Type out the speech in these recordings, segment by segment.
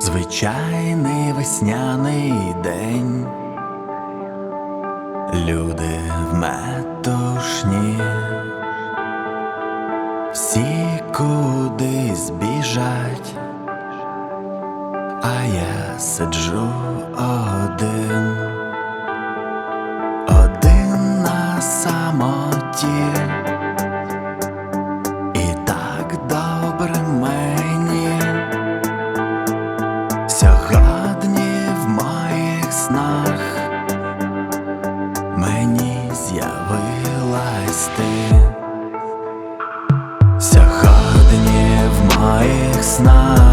Звичайний весняний день, люди в метушні, всі кудись біжать, а я сиджу один, один на самоті, снах мені з'явилась ти. вся в моїх снах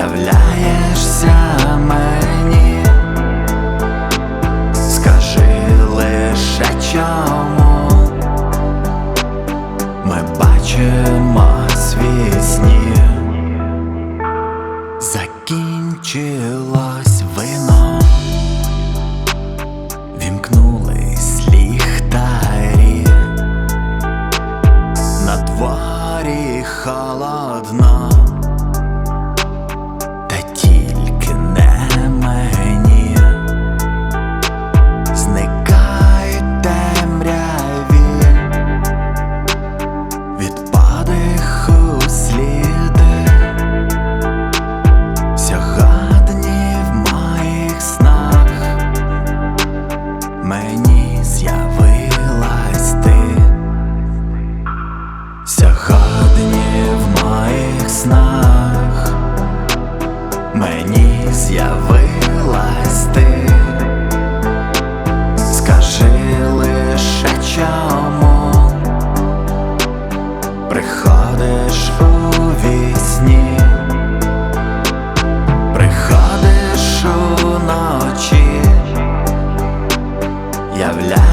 являєшся мені, скажи лише чому ми бачимо свій закінчилось вино, вімкнулись ліхтарі. На холодно, de hablar.